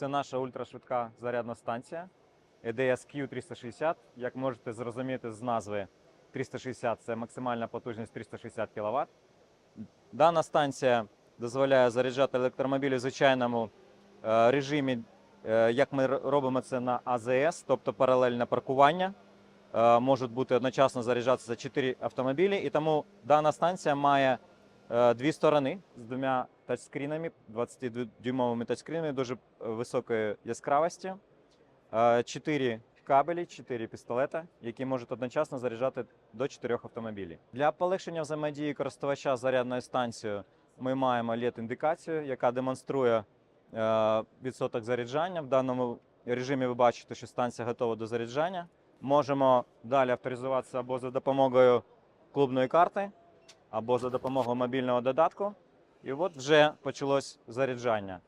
Це наша ультрашвидка зарядна станція EDS Q360. Як можете зрозуміти з назви 360 це максимальна потужність 360 кВт. Дана станція дозволяє заряджати електромобілі в звичайному е, режимі, е, як ми робимо це на АЗС, тобто паралельне паркування. Е, Можуть бути одночасно заряджатися 4 автомобілі, і тому дана станція має дві сторони з двома тачскрінами, 22-дюймовими тачскрінами дуже е, високої яскравості, е, 4 кабелі, 4 пістолета, які можуть одночасно заряджати до 4 автомобілів. Для полегшення взаємодії користувача з зарядною станцією ми маємо LED-індикацію, яка демонструє е, відсоток заряджання. В даному режимі ви бачите, що станція готова до заряджання. Можемо далі авторизуватися або за допомогою клубної карти, або за допомогою мобільного додатку. І от вже почалось заряджання.